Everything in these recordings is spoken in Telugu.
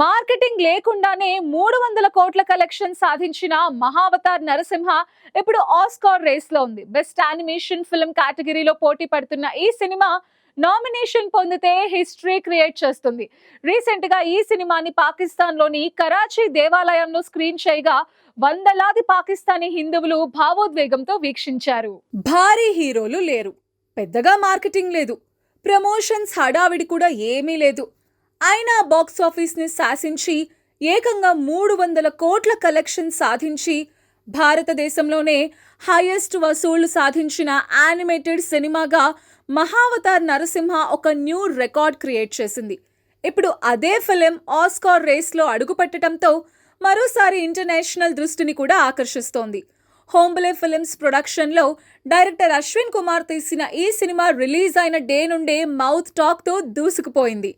మార్కెటింగ్ లేకుండానే మూడు వందల కోట్ల కలెక్షన్ సాధించిన మహావతార్ నరసింహ ఇప్పుడు ఆస్కార్ రేస్లో ఉంది. బెస్ట్ యానిమేషన్ ఫిల్మ్ కేటగిరీలో పోటీ పడుతున్న ఈ సినిమా నామినేషన్ పొందితే హిస్టరీ క్రియేట్ చేస్తుంది. రీసెంట్గా ఈ సినిమాని పాకిస్తాన్లోని కరాచీ దేవాలయంలో స్క్రీన్ చేయగా వందలాది పాకిస్తానీ హిందువులు భావోద్వేగంతో వీక్షించారు. భారీ హీరోలు లేరు. పెద్దగా మార్కెటింగ్ లేదు. ప్రమోషన్స్ హడావిడి కూడా ఏమీ లేదు. అయినా బాక్స్ ఆఫీస్ని శాసించి ఏకంగా మూడు వందల కోట్ల కలెక్షన్ సాధించి భారతదేశంలోనే హైయెస్ట్ వసూళ్ళు సాధించిన యానిమేటెడ్ సినిమాగా మహావతార్ నరసింహ ఒక న్యూ రికార్డ్ క్రియేట్ చేసింది. ఇప్పుడు అదే ఫిలిం ఆస్కార్ రేస్లో అడుగుపెట్టడంతో మరోసారి ఇంటర్నేషనల్ దృష్టిని కూడా ఆకర్షిస్తోంది. హోంబలే ఫిలిమ్స్ ప్రొడక్షన్లో డైరెక్టర్ అశ్విన్ కుమార్ తీసిన ఈ సినిమా రిలీజ్ అయిన డే నుండే మౌత్ టాక్తో దూసుకుపోయింది.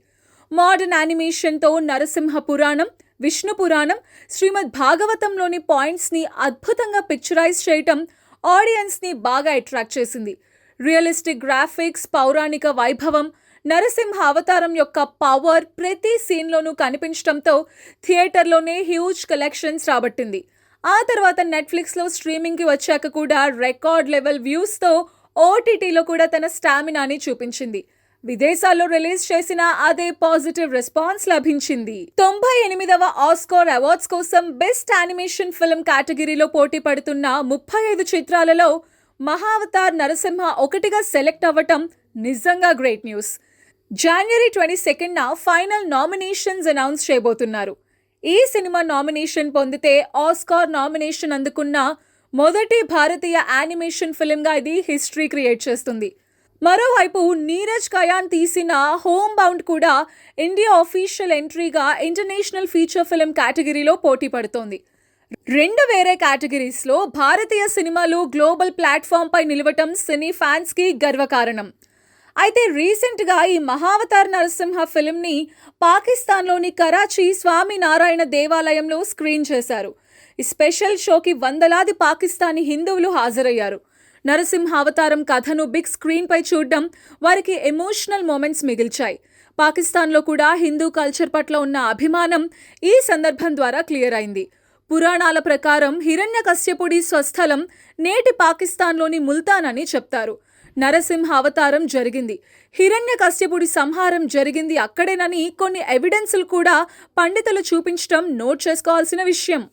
మోడర్న్ యానిమేషన్తో నరసింహ పురాణం విష్ణు పురాణం శ్రీమద్ భాగవతంలోని పాయింట్స్ని అద్భుతంగా పిక్చరైజ్ చేయటం ఆడియన్స్ని బాగా అట్రాక్ట్ చేసింది. రియలిస్టిక్ గ్రాఫిక్స్ పౌరాణిక వైభవం నరసింహ అవతారం యొక్క పవర్ ప్రతి సీన్లోనూ కనిపించడంతో థియేటర్లోనే హ్యూజ్ కలెక్షన్స్ రాబట్టింది. ఆ తర్వాత నెట్ఫ్లిక్స్లో స్ట్రీమింగ్కి వచ్చాక కూడా రికార్డ్ లెవెల్ వ్యూస్తో ఓటీటీలో కూడా తన స్టామినాని చూపించింది. విదేశాల్లో రిలీజ్ చేసిన అదే పాజిటివ్ రెస్పాన్స్ లభించింది. తొంభై ఎనిమిదవ ఆస్కార్ అవార్డ్స్ కోసం బెస్ట్ యానిమేషన్ ఫిల్మ్ కేటగిరీలో పోటీ పడుతున్న ముప్పై ఐదు చిత్రాలలో మహావతార్ నరసింహ ఒకటిగా సెలెక్ట్ అవ్వటం నిజంగా గ్రేట్ న్యూస్. జనవరి ట్వంటీ సెకండ్న ఫైనల్ నామినేషన్స్ అనౌన్స్ చేయబోతున్నారు. ఈ సినిమా నామినేషన్ పొందితే ఆస్కార్ నామినేషన్ అందుకున్న మొదటి భారతీయ యానిమేషన్ ఫిల్మ్గా ఇది హిస్టరీ క్రియేట్ చేస్తుంది. మరోవైపు నీరజ్ కయాన్ తీసిన హోమ్ బౌండ్ కూడా ఇండియా ఆఫీషియల్ ఎంట్రీగా ఇంటర్నేషనల్ ఫీచర్ ఫిల్మ్ కేటగిరీలో పోటీ పడుతోంది. రెండు వేరే కేటగిరీస్లో భారతీయ సినిమాలు గ్లోబల్ ప్లాట్ఫామ్పై నిలవటం సినీ ఫ్యాన్స్కి గర్వకారణం. అయితే రీసెంట్గా ఈ మహావతార్ నరసింహ ఫిల్మ్ని పాకిస్తాన్లోని కరాచీ స్వామినారాయణ దేవాలయంలో స్క్రీన్ చేశారు. ఈ స్పెషల్ షోకి వందలాది పాకిస్తానీ హిందువులు హాజరయ్యారు. నరసింహ అవతారం కథను బిగ్ స్క్రీన్పై చూడడం వారికి ఎమోషనల్ మూమెంట్స్ మిగిల్చాయి. పాకిస్తాన్లో కూడా హిందూ కల్చర్ పట్ల ఉన్న అభిమానం ఈ సందర్భం ద్వారా క్లియర్ అయింది. పురాణాల ప్రకారం హిరణ్య కశ్యపుడి స్వస్థలం నేటి పాకిస్తాన్లోని ముల్తాన్ అని చెప్తారు. నరసింహ అవతారం జరిగింది. హిరణ్య కశ్యపుడి సంహారం జరిగింది అక్కడేనని కొన్ని ఎవిడెన్సులు కూడా పండితులు చూపించడం నోట్ చేసుకోవాల్సిన విషయం.